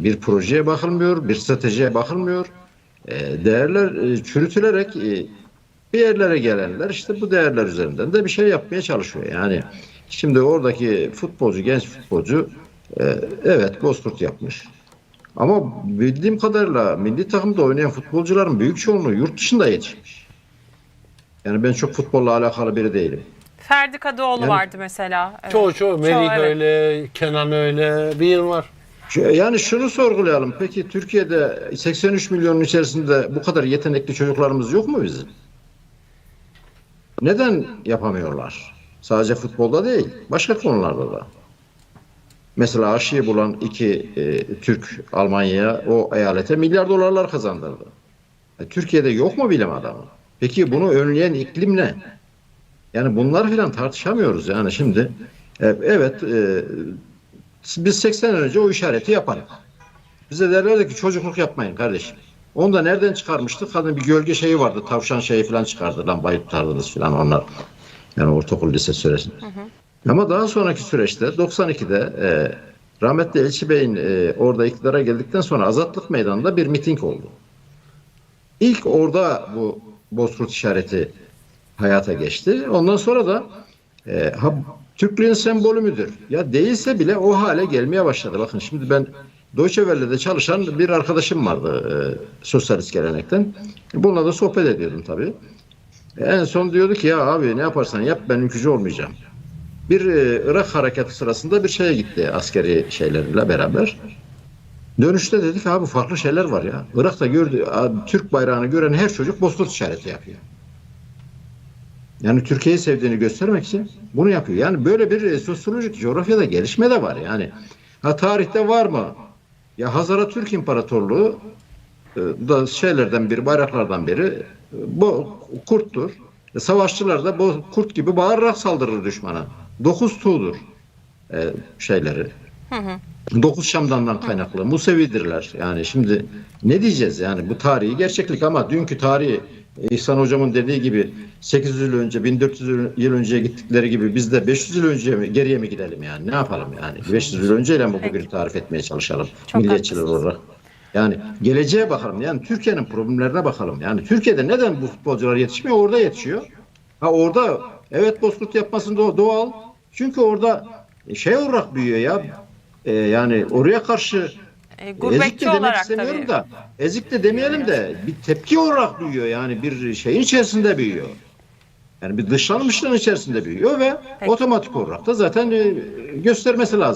bir projeye bakılmıyor, bir stratejiye bakılmıyor. E, değerler e, çürütülerek e, bir yerlere gelenler işte bu değerler üzerinden de bir şey yapmaya çalışıyor. Yani şimdi oradaki futbolcu, genç futbolcu e, evet Bozkurt yapmış. Ama bildiğim kadarıyla milli takımda oynayan futbolcuların büyük çoğunluğu yurt dışında yetişmiş. Yani ben çok futbolla alakalı biri değilim. Ferdi Kadıoğlu Yani- vardı mesela. Evet. Çoğu çoğu. Melih evet. öyle, Kenan öyle. Bir yıl var. Yani şunu sorgulayalım. Peki Türkiye'de 83 milyonun içerisinde bu kadar yetenekli çocuklarımız yok mu bizim? Neden yapamıyorlar? Sadece futbolda değil, başka konularda da. Mesela aşıyı bulan iki e, Türk Almanya'ya o eyalete milyar dolarlar kazandırdı. E, Türkiye'de yok mu bilim adamı? Peki bunu önleyen iklim ne? Yani bunlar filan tartışamıyoruz yani şimdi. e, evet, e, biz 80 önce o işareti yaparız. Bize derlerdi ki çocukluk yapmayın kardeşim. Onu da nereden çıkarmıştık? Kadın bir gölge şeyi vardı. Tavşan şeyi falan çıkardı. Lan bayıp falan onlar. Yani ortaokul lise süresinde. Ama daha sonraki süreçte 92'de e, rahmetli Elçi Bey'in e, orada iktidara geldikten sonra Azatlık Meydanı'nda bir miting oldu. İlk orada bu Bozkurt işareti hayata geçti. Ondan sonra da e, ha, Türklüğün sembolü müdür? Ya değilse bile o hale gelmeye başladı. Bakın şimdi ben Deutsche çalışan bir arkadaşım vardı e, sosyalist gelenekten. Bununla da sohbet ediyordum tabii. En son diyordu ki ya abi ne yaparsan yap ben ülkücü olmayacağım. Bir e, Irak harekatı sırasında bir şeye gitti askeri şeylerle beraber. Dönüşte dedik abi farklı şeyler var ya. Irak'ta gördü Türk bayrağını gören her çocuk bozkurt işareti yapıyor. Yani Türkiye'yi sevdiğini göstermek için bunu yapıyor. Yani böyle bir e, sosyolojik coğrafyada gelişme de var yani. Ha tarihte var mı? Ya Hazara Türk İmparatorluğu e, da şeylerden biri, bayraklardan biri e, bu kurttur. Savaşçılar da bu kurt gibi bağırarak saldırır düşmana. Dokuz tuğdur e, şeyleri. Dokuz Şam'dan kaynaklı. Musevidirler. Yani şimdi ne diyeceğiz yani bu tarihi gerçeklik ama dünkü tarihi İhsan hocamın dediği gibi 800 yıl önce 1400 yıl önceye gittikleri gibi biz de 500 yıl önce mi, geriye mi gidelim yani ne yapalım yani 500 yıl önceyle mi bugün Peki. tarif etmeye çalışalım Çok milliyetçiler haklısınız. olarak. Yani geleceğe bakalım yani Türkiye'nin problemlerine bakalım. Yani Türkiye'de neden bu futbolcular yetişmiyor orada yetişiyor. Ha orada evet bozkurt yapmasın doğal. Çünkü orada şey olarak büyüyor ya. Ee, yani oraya karşı E, Ezik gurbetçi de demek olarak istemiyorum tabii. da ezik de demeyelim de bir tepki olarak büyüyor yani bir şeyin içerisinde büyüyor. Yani bir dışlanmışlığın içerisinde büyüyor ve Peki. otomatik olarak da zaten e, göstermesi lazım.